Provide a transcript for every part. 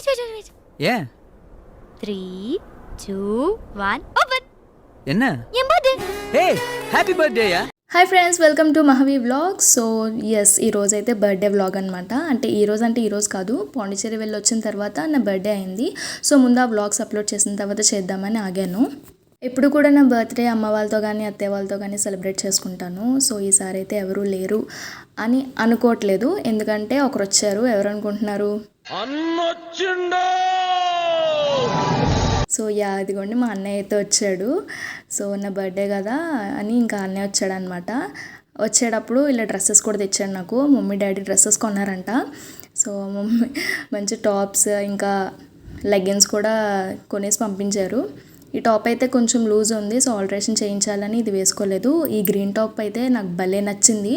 Wait wait wait A three two one open என்ன ఏం birthday hey happy బర్త్డేయా hi friends welcome to Mahavi vlog so yes ఈ రోజు అయితే birthday vlog అనమాట అంటే ఈ రోజు అంటే ఈ రోజు కాదు పాండిచేరి వెళ్ళి వచ్చిన తర్వాత నా బర్త్డే అయింది సో ముందు ఆ వ్లాగ్స్ అప్లోడ్ చేసిన తర్వాత చేద్దామని ఆగాను ఎప్పుడు కూడా నా బర్త్డే అమ్మ వాళ్ళతో కానీ అత్తయ్య వాళ్ళతో కానీ సెలబ్రేట్ చేసుకుంటాను. సో ఈసారి అయితే ఎవరూ లేరు అని అనుకోవట్లేదు. ఎందుకంటే ఒకరు వచ్చారు. ఎవరు అనుకుంటున్నారు? సో యా ఇదిగోండి మా అన్నయ్య అయితే వచ్చాడు. సో నా బర్త్డే కదా అని ఇంకా అన్నయ్య వచ్చాడు అనమాట వచ్చేటప్పుడు ఇలా డ్రెస్సెస్ కూడా తెచ్చాడు నాకు. మమ్మీ డాడీ డ్రెస్సెస్ కొన్నారంట. సో మమ్మీ మంచి టాప్స్ ఇంకా లెగ్గిన్స్ కూడా కొనేసి పంపించారు. ఈ టాప్ అయితే కొంచెం లూజ్ ఉంది సో ఆల్టరేషన్ చేయించాలని ఇది వేసుకోలేదు. ఈ గ్రీన్ టాప్ అయితే నాకు భలే నచ్చింది.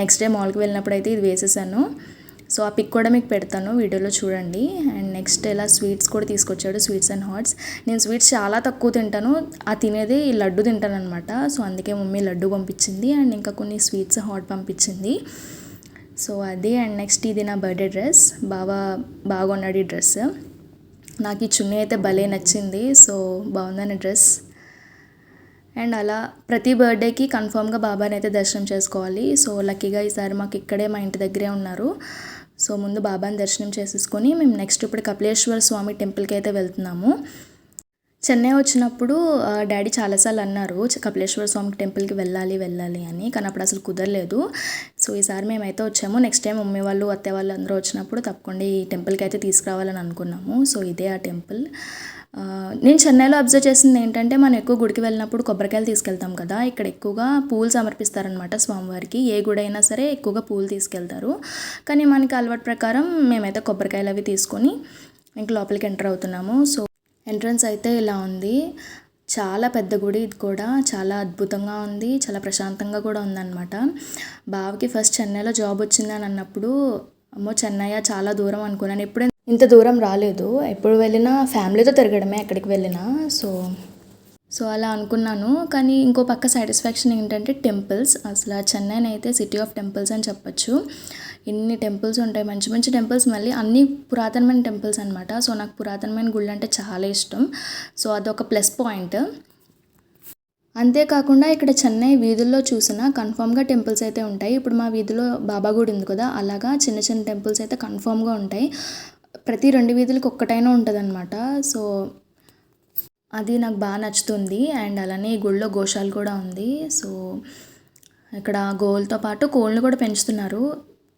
నెక్స్ట్ డే మాల్కి వెళ్ళినప్పుడు అయితే ఇది వేసేసాను. సో ఆ పిక్ కూడా మీకు పెడతాను వీడియోలో చూడండి. అండ్ నెక్స్ట్ ఇలా స్వీట్స్ కూడా తీసుకొచ్చాడు స్వీట్స్ అండ్ హాట్స్. నేను స్వీట్స్ చాలా తక్కువ తింటాను ఆ తినేది ఈ లడ్డు తింటాను అనమాట సో అందుకే మమ్మీ లడ్డు పంపించింది అండ్ ఇంకా కొన్ని స్వీట్స్ హాట్ పంపించింది. సో అది అండ్ నెక్స్ట్ ఇది నా బర్త్డే డ్రెస్ బాగా బాగున్నాడు ఈ డ్రెస్. నాకు ఈ చున్నీ అయితే భలే నచ్చింది. సో బాగుందని డ్రెస్. అండ్ అలా ప్రతి బర్త్డేకి కన్ఫామ్గా బాబాని అయితే దర్శనం చేసుకోవాలి. సో లక్కీగా ఈసారి మాకు ఇక్కడే మా ఇంటి దగ్గరే ఉన్నారు. సో ముందు బాబాని దర్శనం చేసేసుకొని మేము నెక్స్ట్ ఇప్పుడు కపిలేశ్వర స్వామి టెంపుల్కి అయితే వెళ్తున్నాము. చెన్నై వచ్చినప్పుడు డాడీ చాలాసార్లు అన్నారు కపిలేశ్వర స్వామి టెంపుల్కి వెళ్ళాలి వెళ్ళాలి అని. కానీ అప్పుడు అసలు కుదరలేదు. సో ఈసారి మేమైతే వచ్చాము. నెక్స్ట్ టైం మమ్మీ వాళ్ళు అత్తే వాళ్ళు అందరూ వచ్చినప్పుడు తప్పకుండా ఈ టెంపుల్కి అయితే తీసుకురావాలని అనుకున్నాము. సో ఇదే ఆ టెంపుల్. నేను చెన్నైలో అబ్జర్వ్ చేసింది ఏంటంటే మనం ఎక్కువ గుడికి వెళ్ళినప్పుడు కొబ్బరికాయలు తీసుకెళ్తాం కదా. ఇక్కడ ఎక్కువగా పూలు సమర్పిస్తారనమాట స్వామివారికి. ఏ గుడి అయినా సరే ఎక్కువగా పూలు తీసుకెళ్తారు. కానీ మనకి అలవాటు ప్రకారం మేమైతే కొబ్బరికాయలు అవి తీసుకొని ఇంక లోపలికి ఎంటర్ అవుతున్నాము. సో ఎంట్రన్స్ అయితే ఇలా ఉంది. చాలా పెద్ద గుడి ఇది కూడా. చాలా అద్భుతంగా ఉంది. చాలా ప్రశాంతంగా కూడా ఉందన్నమాట. బావకి ఫస్ట్ చెన్నైలో జాబ్ వచ్చిందని అన్నప్పుడు అమ్మో చెన్నై చాలా దూరం అనుకున్నాను ఎప్పుడూ ఇంత దూరం రాలేదు. ఎప్పుడు వెళ్ళినా ఫ్యామిలీతో తిరగడమే ఎక్కడికి వెళ్ళినా. సో సో అలా అనుకున్నాను. కానీ ఇంకో పక్క సాటిస్ఫాక్షన్ ఏంటంటే టెంపుల్స్. అసలు చెన్నైని అయితే సిటీ ఆఫ్ టెంపుల్స్ అని చెప్పొచ్చు. ఎన్ని టెంపుల్స్ ఉంటాయి మంచి మంచి టెంపుల్స్ మళ్ళీ అన్ని పురాతనమైన టెంపుల్స్ అనమాట సో నాకు పురాతనమైన గుళ్ళు అంటే చాలా ఇష్టం. సో అదొక ప్లస్ పాయింట్. అంతేకాకుండా ఇక్కడ చెన్నై వీధుల్లో చూసినా కన్ఫామ్గా టెంపుల్స్ అయితే ఉంటాయి. ఇప్పుడు మా వీధిలో బాబా గుడి ఉంది కదా అలాగా చిన్న చిన్న టెంపుల్స్ అయితే కన్ఫామ్గా ఉంటాయి. ప్రతి రెండు వీధులకి ఒక్కటైనా ఉంటుందన్నమాట. సో అది నాకు బాగా నచ్చుతుంది. అండ్ అలానే ఈ గుళ్ళో గోశాల కూడా ఉంది. సో ఇక్కడ గోల్తో పాటు కోళ్ళను కూడా పెంచుతున్నారు.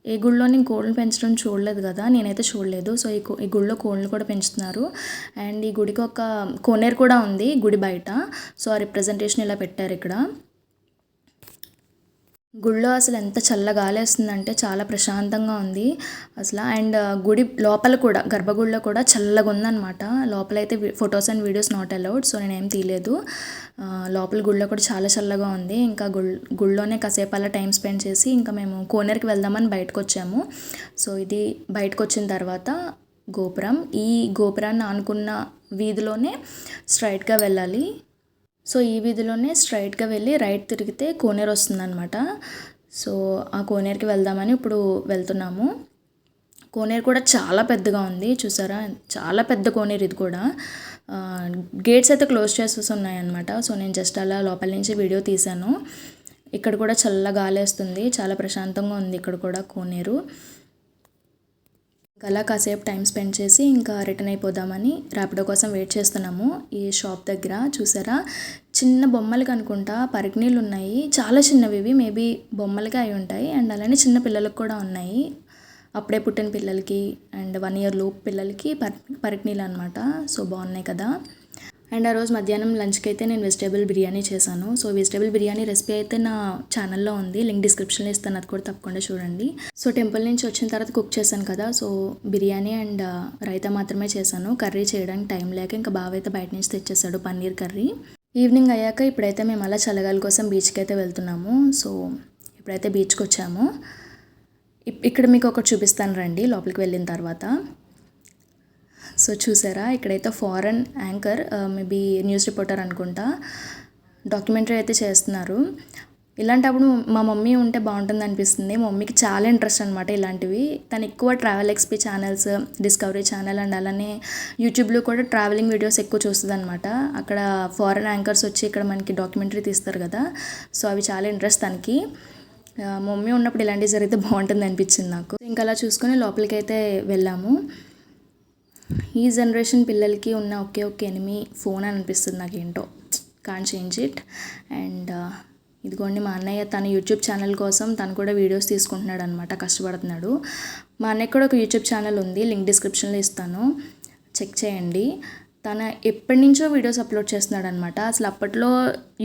ఏ గుళ్ళో నేను కోళ్ళని పెంచడం చూడలేదు కదా నేనైతే చూడలేదు. సో ఈ ఈ గుళ్ళో కోళ్ళని కూడా పెంచుతున్నారు. అండ్ ఈ గుడికి ఒక కోనేరు కూడా ఉంది గుడి బయట. సో ఆ రిప్రజెంటేషన్ ఇలా పెట్టారు ఇక్కడ. గుడిలో అసలు ఎంత చల్ల వేస్తుందంటే చాలా ప్రశాంతంగా ఉంది. అసలు అండ్ గుడి లోపల కూడా గర్భగుడిలో కూడా చల్లగా ఉందన్నమాట. లోపలైతే photos and videos not allowed so నేనేం తీయలేదు. లోపల గుడిలో కూడా చాలా చల్లగా ఉంది. ఇంకా గుళ్ళ గుడిలోనే కాసేపు అలా టైం స్పెండ్ చేసి ఇంకా మేము కోనేరుకి వెళ్దామని బయటకు వచ్చాము సో ఇది బయటకు వచ్చిన తర్వాత గోపురం. ఈ గోపురాన్ని ఆనుకున్న వీధిలోనే స్ట్రైట్గా వెళ్ళాలి. సో ఈ వీధిలోనే స్ట్రైట్గా వెళ్ళి రైట్ తిరిగితే కోనేరు వస్తుందన్నమాట. సో ఆ కోనేరుకి వెళ్దామని ఇప్పుడు వెళ్తున్నాము. కోనేరు కూడా చాలా పెద్దగా ఉంది చూసారా? చాలా పెద్ద కోనేరు ఇది కూడా. గేట్స్ అయితే క్లోజ్ చేసేసి ఉన్నాయన్నమాట. సో నేను జస్ట్ అలా లోపల నుంచి వీడియో తీశాను. ఇక్కడ కూడా చల్ల గాలి వస్తుంది చాలా ప్రశాంతంగా ఉంది ఇక్కడ కూడా కోనేరు. అలా కాసేపు టైం స్పెండ్ చేసి ఇంకా రిటర్న్ అయిపోదామని ర్యాపిడో కోసం వెయిట్ చేస్తున్నాము. ఈ షాప్ దగ్గర చూసారా? చిన్న బొమ్మలకి అనుకుంటా పరికినీళ్ళు ఉన్నాయి చాలా చిన్నవి ఇవి. మేబీ బొమ్మలుగా అయి ఉంటాయి. అండ్ అలానే చిన్న పిల్లలకు కూడా ఉన్నాయి. అప్పుడే పుట్టిన పిల్లలకి అండ్ వన్ ఇయర్ లోపు పిల్లలకి పరి పరికినీళ్ళు అనమాట సో బాగున్నాయి కదా. అండ్ ఆ రోజు మధ్యాహ్నం లంచ్కి అయితే నేను వెజిటేబుల్ బిర్యానీ చేశాను. సో వెజిటేబుల్ బిర్యానీ రెసిపీ అయితే నా ఛానల్లో ఉంది. లింక్ డిస్క్రిప్షన్లో ఇస్తాను. అది కూడా తప్పకుండా చూడండి. సో టెంపుల్ నుంచి వచ్చిన తర్వాత కుక్ చేశాను కదా. సో బిర్యానీ అండ్ రైతా మాత్రమే చేశాను. కర్రీ చేయడానికి టైం లేక ఇంకా బావ అయితే బయట నుంచి తెచ్చేసాడు పన్నీర్ కర్రీ. ఈవినింగ్ అయ్యాక ఇప్పుడైతే మేము అలా చల్లగాల కోసం బీచ్కి అయితే వెళ్తున్నాము. సో ఇప్పుడైతే బీచ్కి వచ్చాము ఇప్- ఇక్కడ మీకు ఒకటి చూపిస్తాను రండి లోపలికి వెళ్ళిన తర్వాత. సో చూసారా? ఇక్కడైతే foreign anchor maybe news reporter అనుకుంటా డాక్యుమెంటరీ అయితే చేస్తున్నారు. ఇలాంటప్పుడు మా మమ్మీ ఉంటే బాగుంటుంది అనిపిస్తుంది. మా మమ్మీకి చాలా ఇంట్రెస్ట్ అనమాట ఇలాంటివి. తను ఎక్కువ travel XP channels Discovery channel and అలానే యూట్యూబ్లో కూడా ట్రావెలింగ్ వీడియోస్ ఎక్కువ చూస్తుంది అనమాట అక్కడ ఫారెన్ యాంకర్స్ వచ్చి ఇక్కడ మనకి డాక్యుమెంటరీ తీస్తారు కదా. సో అవి చాలా ఇంట్రెస్ట్ తనకి. మమ్మీ ఉన్నప్పుడు ఇలాంటివి జరిగితే బాగుంటుంది అనిపించింది నాకు. ఇంకా అలా చూసుకొని లోపలికి అయితే వెళ్ళాము. ఈ జనరేషన్ పిల్లలకి ఉన్న ఒకే ఒకే ఎనిమి ఫోన్ అని అనిపిస్తుంది నాకేంటో. కాన్ చేంజ్ ఇట్ అండ్ ఇదిగోండి మా అన్నయ్య తన యూట్యూబ్ ఛానల్ కోసం తను కూడా వీడియోస్ తీసుకుంటున్నాడు అనమాట కష్టపడుతున్నాడు. మా అన్నయ్య కూడా ఒక యూట్యూబ్ ఛానల్ ఉంది లింక్ డిస్క్రిప్షన్లో ఇస్తాను. చెక్ చేయండి. తన ఎప్పటి నుంచో వీడియోస్ అప్లోడ్ చేస్తున్నాడు అనమాట అసలు అప్పట్లో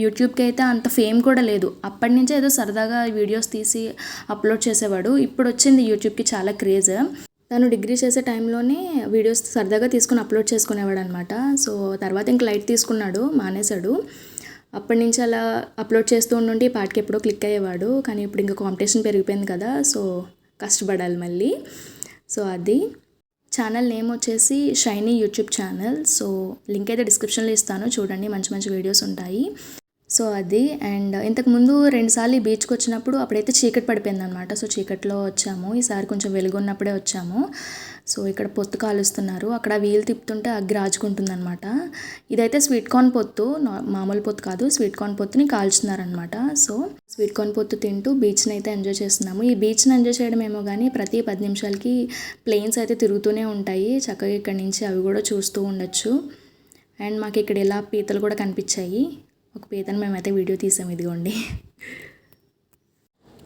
యూట్యూబ్కి అయితే అంత ఫేమ్ కూడా లేదు. అప్పటి నుంచే ఏదో సరదాగా వీడియోస్ తీసి అప్లోడ్ చేసేవాడు. ఇప్పుడు వచ్చింది యూట్యూబ్కి చాలా క్రేజ్ తను డిగ్రీ చేసే టైంలోనే వీడియోస్ సరదాగా తీసుకుని అప్లోడ్ చేసుకునేవాడు అనమాట సో తర్వాత ఇంక లైట్ తీసుకున్నాడు మానేశాడు. అప్పటి నుంచి అలా అప్లోడ్ చేస్తూ ఉండి పాటకి ఎప్పుడో క్లిక్ అయ్యేవాడు. కానీ ఇప్పుడు ఇంకా కాంపిటీషన్ పెరిగిపోయింది కదా సో కష్టపడాలి మళ్ళీ. సో అది. ఛానల్ నేమ్ వచ్చేసి Shiny YouTube channel. So link అయితే డిస్క్రిప్షన్లో ఇస్తాను. చూడండి మంచి మంచి వీడియోస్ ఉంటాయి. సో అది అండ్ ఇంతకుముందు రెండుసార్లు ఈ బీచ్కి వచ్చినప్పుడు అప్పుడైతే చీకటి పడిపోయింది అనమాట సో చీకట్లో వచ్చాము. ఈసారి కొంచెం వెలుగున్నప్పుడే వచ్చాము. సో ఇక్కడ పొత్తు కాలుస్తున్నారు. అక్కడ వీలు తిప్పుతుంటే అగ్గి రాజుకుంటుందనమాట. ఇదైతే స్వీట్ కార్న్ పొత్తు మామూలు పొత్తు కాదు స్వీట్ కార్న్ పొత్తుని కాల్చుతున్నారనమాట. సో స్వీట్ కార్న్ పొత్తు తింటూ బీచ్ని అయితే ఎంజాయ్ చేస్తున్నాము. ఈ బీచ్ని ఎంజాయ్ చేయడం ఏమో కానీ ప్రతి పది నిమిషాలకి ప్లేన్స్ అయితే తిరుగుతూనే ఉంటాయి. చక్కగా ఇక్కడ నుంచి అవి కూడా చూస్తూ ఉండొచ్చు. అండ్ మాకు ఇక్కడ ఇలా పీతలు కూడా కనిపించాయి. ఒక పీతను మేమైతే వీడియో తీసాం ఇదిగోండి.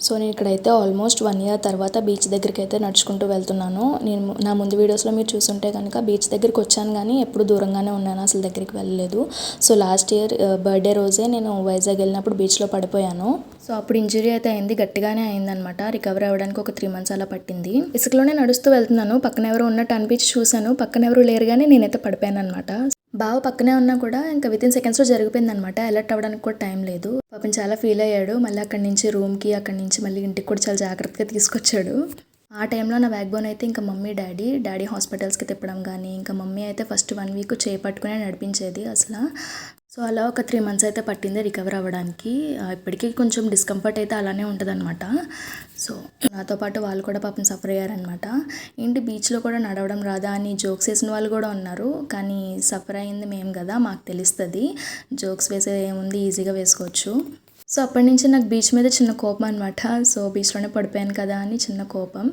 సో నేను ఇక్కడైతే ఆల్మోస్ట్ వన్ ఇయర్ తర్వాత బీచ్ దగ్గరికి అయితే నడుచుకుంటూ వెళ్తున్నాను. నేను నా ముందు వీడియోస్లో మీరు చూసుంటే కనుక బీచ్ దగ్గరికి వచ్చాను కానీ ఎప్పుడు దూరంగానే ఉన్నాను అసలు దగ్గరికి వెళ్ళలేదు. సో లాస్ట్ ఇయర్ బర్త్డే రోజే నేను వైజాగ్ వెళ్ళినప్పుడు బీచ్లో పడిపోయాను. సో అప్పుడు ఇంజురీ అయితే అయింది గట్టిగానే అయిందనమాట రికవర్ అవ్వడానికి ఒక త్రీ మంత్స్ అలా పట్టింది. ఇసుకలోనే నడుస్తూ వెళ్తున్నాను. పక్కన ఎవరు ఉన్నట్టు అనిపించి చూశాను. పక్కన ఎవరు లేరు కానీ నేనైతే పడిపోయాను అనమాట బావ పక్కనే ఉన్నా కూడా ఇంకా విత్ ఇన్ సెకండ్స్లో జరిగిపోయింది అనమాట అలర్ట్ అవ్వడానికి కూడా టైం లేదు. పాపం చాలా ఫీల్ అయ్యాడు. మళ్ళీ అక్కడి నుంచి రూమ్కి అక్కడి నుంచి మళ్ళీ ఇంటికి కూడా చాలా జాగ్రత్తగా తీసుకొచ్చాడు. ఆ టైంలో నా బ్యాక్ బోన్ అయితే ఇంకా మమ్మీ డాడీ డాడీ హాస్పిటల్స్కి తిప్పడం కానీ ఇంకా మమ్మీ అయితే ఫస్ట్ వన్ వీక్ చేపట్టుకునే నడిపించేది అసలు. సో అలా ఒక త్రీ మంత్స్ అయితే పట్టింది రికవర్ అవ్వడానికి. ఇప్పటికీ కొంచెం డిస్కంఫర్ట్ అయితే అలానే ఉంటుందన్నమాట. సో నాతో పాటు వాళ్ళు కూడా పాపం సఫర్ అయ్యారనమాట ఏంటి బీచ్లో కూడా నడవడం రాదా అని జోక్స్ వేసిన వాళ్ళు కూడా ఉన్నారు. కానీ సఫర్ అయింది మేము కదా మాకు తెలుస్తుంది. జోక్స్ వేసేది ఏముంది? ఈజీగా వేసుకోవచ్చు. సో అప్పటి నుంచి నాకు బీచ్ మీద చిన్న కోపం అనమాట సో బీచ్లోనే పడిపోయాను కదా అని చిన్న కోపం.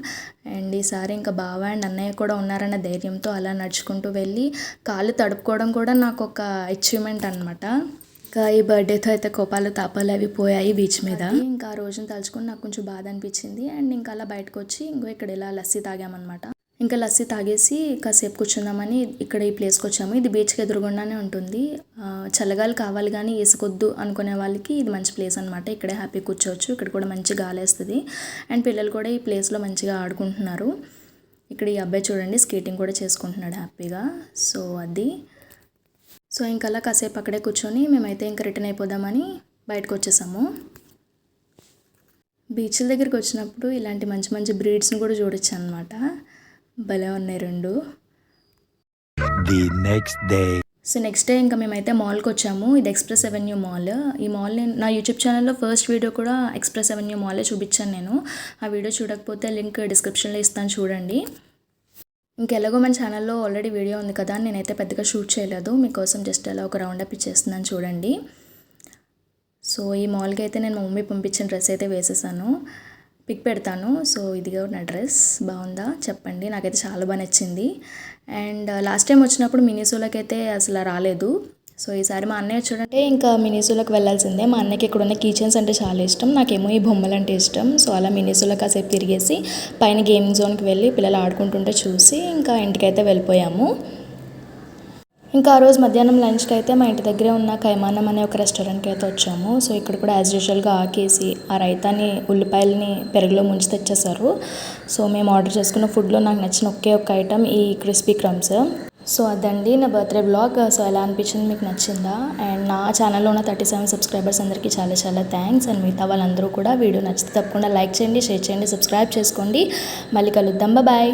అండ్ ఈసారి ఇంకా బావ అండ్ అన్నయ్య కూడా ఉన్నారన్న ధైర్యంతో అలా నడుచుకుంటూ వెళ్ళి కాళ్ళు తడుపుకోవడం కూడా నాకు ఒక అచీవ్మెంట్ అనమాట ఇంకా ఈ బర్త్డేతో అయితే కోపాలు తాపాలు అవి పోయాయి బీచ్ మీద. ఇంకా ఆ రోజున తలుచుకుని నాకు కొంచెం బాధ అనిపించింది. అండ్ ఇంకా అలా బయటకు వచ్చి ఇంకో ఇక్కడ ఇలా లస్సీ తాగామన్నమాట. ఇంకా లస్సీ తాగేసి కాసేపు కూర్చుందామని ఇక్కడ ఈ ప్లేస్కి వచ్చాము. ఇది బీచ్కి ఎదురుగుండానే ఉంటుంది. చల్లగాలి కావాలి కానీ వేసుకొద్దు అనుకునే వాళ్ళకి ఇది మంచి ప్లేస్ అనమాట ఇక్కడే హ్యాపీ కూర్చోవచ్చు. ఇక్కడ కూడా మంచి గాలి వేస్తుంది అండ్ పిల్లలు కూడా ఈ ప్లేస్లో మంచిగా ఆడుకుంటున్నారు. ఇక్కడ ఈ అబ్బాయి చూడండి స్కేటింగ్ కూడా చేసుకుంటున్నాడు హ్యాపీగా. సో అది. సో ఇంకా అలా కాసేపు అక్కడే కూర్చొని మేమైతే ఇంకా రిటర్న్ అయిపోదామని బయటకు వచ్చేసాము. బీచ్ల దగ్గరికి వచ్చినప్పుడు ఇలాంటి మంచి మంచి బ్రీడ్స్ని కూడా చూడొచ్చు అనమాట భలే ఉన్నాయి రెండు. The next day. So next day ఇంకా మేమైతే మాల్కి వచ్చాము. ఇది ఎక్స్ప్రెస్ అవెన్యూ మాల్. ఈ మాల్ నేను నా యూట్యూబ్ ఛానల్లో ఫస్ట్ వీడియో కూడా ఎక్స్ప్రెస్ అవెన్యూ మాలే చూపించాను నేను. ఆ వీడియో చూడకపోతే లింక్ డిస్క్రిప్షన్లో ఇస్తాను చూడండి. ఇంకెలాగో మన ఛానల్లో ఆల్రెడీ వీడియో ఉంది కదా నేనైతే పెద్దగా షూట్ చేయలేదు. మీకోసం జస్ట్ అలా ఒక రౌండ్ అప్ ఇచ్చేస్తున్నాను చూడండి. సో ఈ మాల్కి అయితే నేను మా మమ్మీ పంపించిన డ్రెస్ అయితే వేసేసాను. పిక్ పెడతాను. సో ఇదిగో నా డ్రెస్. బాగుందా? చెప్పండి. నాకైతే చాలా బాగా నచ్చింది. అండ్ uh, లాస్ట్ టైం వచ్చినప్పుడు మినీసోలోకి అయితే అసలు రాలేదు. సో ఈసారి మా అన్నయ్య చూడంటే ఇంకా మినీసోలోకి వెళ్ళాల్సిందే. మా అన్నయ్యకి ఇక్కడ ఉన్న కిచెన్స్ అంటే చాలా ఇష్టం. నాకేమో ఈ బొమ్మలు అంటే ఇష్టం. సో అలా మినీసోలో కాసేపు తిరిగేసి పైన గేమింగ్ జోన్కి వెళ్ళి పిల్లలు ఆడుకుంటుంటే చూసి ఇంకా ఇంటికైతే వెళ్ళిపోయాము. ఇంకా ఆ రోజు మధ్యాహ్నం లంచ్కి అయితే మా ఇంటి దగ్గరే ఉన్న కైమానం అనే ఒక రెస్టారెంట్కి అయితే వచ్చాము. సో ఇక్కడ కూడా యాజ్ యూజువల్గా ఆకేసి ఆ రైతాని ఉల్లిపాయలని పెరుగులో ముంచి తెచ్చేసారు సో మేము ఆర్డర్ చేసుకున్న ఫుడ్లో నాకు నచ్చిన ఒకే ఒక ఐటమ్ ఈ క్రిస్పీ క్రమ్స్ సో అదండి నా బర్త్డే బ్లాగ్ సో ఎలా అనిపించింది మీకు నచ్చిందా? అండ్ నా ఛానల్లో ఉన్న థర్టీ సెవెన్ సబ్స్క్రైబర్స్ అందరికీ చాలా చాలా థ్యాంక్స్ అండ్ మిగతా వాళ్ళందరూ కూడా వీడియో నచ్చితే తప్పకుండా లైక్ చేయండి షేర్ చేయండి సబ్స్క్రైబ్ చేసుకోండి. మళ్ళీ కలుద్దాం. బాయ్